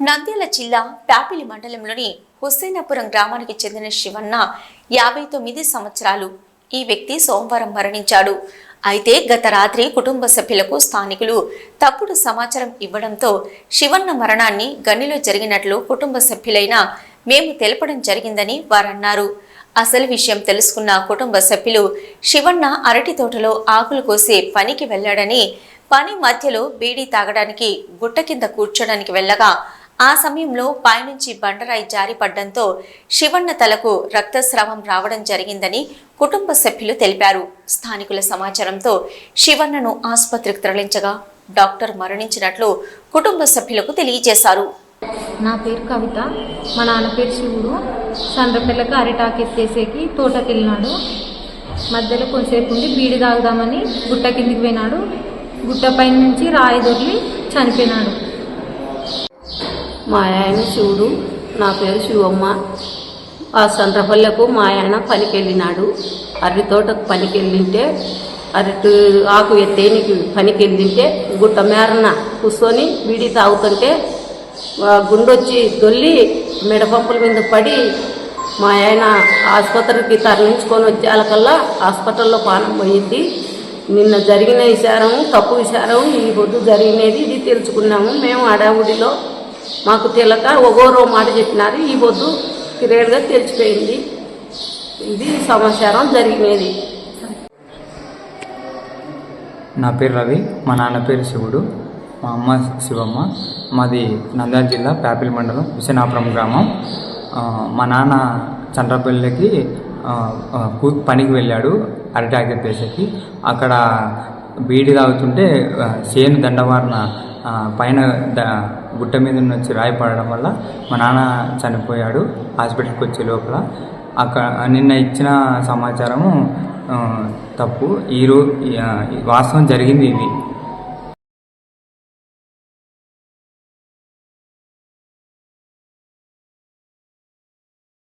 నంద్యాల జిల్లా ప్యాపిలి మండలంలోని హుస్సేనాపురం గ్రామానికి చెందిన శివన్న యాభై తొమ్మిది సంవత్సరాలు. ఈ వ్యక్తి సోమవారం మరణించాడు. అయితే గత రాత్రి కుటుంబ సభ్యులకు స్థానికులు తప్పుడు సమాచారం ఇవ్వడంతో శివన్న మరణాన్ని గనిలో జరిగినట్లు కుటుంబ సభ్యులైన మేము తెలపడం జరిగిందని వారన్నారు. అసలు విషయం తెలుసుకున్న కుటుంబ సభ్యులు శివన్న అరటి తోటలో ఆకులు కోసే పనికి వెళ్ళాడని పని మధ్యలో బీడీ తాగడానికి గుట్ట కింద కూర్చోడానికి వెళ్ళగా ఆ సమయంలో పైనుంచి బండరాయి జారిపడ్డంతో శివన్న తలకు రక్తస్రావం రావడం జరిగిందని కుటుంబ సభ్యులు తెలిపారు. స్థానికుల సమాచారంతో శివన్నను ఆసుపత్రికి తరలించగా డాక్టర్ మరణించినట్లు కుటుంబ సభ్యులకు తెలియజేశారు. నా పేరు కవిత. మా నాన్న పేరు శివుడు. సండ్రపిల్లకి అరిటాకు ఎత్తేసేకి తోటకి వెళ్ళినాడు మధ్యలో కొంతసేపు ఉండి బీడి తాగుదామని గుట్ట కిందికి పోయినాడు. గుట్ట పైన నుంచి రాయి దొరికి చనిపోయినాడు. మా ఆయన శివుడు నా పేరు శివమ్మ. ఆ సండ్రపల్లెకు మా ఆయన పనికి వెళ్ళినాడు అరటి తోటకు పనికెళ్ళింటే అరటి ఆకు ఎత్తేనికి పనికి వెళ్ళింటే గుట్ట మేరన కూర్చొని వీడి తాగుతుంటే గుండొచ్చి దొల్లి మెడపంపుల మీద పడి మా ఆయన ఆసుపత్రికి తరలించుకొని వచ్చేలకల్లా హాస్పిటల్లో పానం పోయింది. నిన్న జరిగిన విచారం తప్పు విచారం ఈ పొద్దు జరిగినది ఇది తెలుసుకున్నాము. మేము అడావుడిలో మాకు తెలక ఒగోరో మాట చెప్పినారు ఈ పొద్దు క్లియర్గా తెలిసిపోయింది ఇది సమాచారం జరిగినది. నా పేరు రవి మా నాన్న పేరు శివుడు మా అమ్మ శివమ్మ మాది నంద్యాల జిల్లా ప్యాపిల్ మండలం విశనాపురం గ్రామం. మా నాన్న చంద్రపల్లికి కూ- పనికి వెళ్ళాడు అరిటాకి ప్లేస్కి అక్కడ బీడి తాగుతుంటే సేను చేను దండవారిన పైన ద గుట్ట మీద నుంచి రాయి పడడం వల్ల మా నాన్న చనిపోయాడు హాస్పిటల్కి వచ్చే లోపల. అక్కడ నిన్న ఇచ్చిన సమాచారము తప్పు. ఈరోజు ఈ- వాస్తవం జరిగింది ఇది.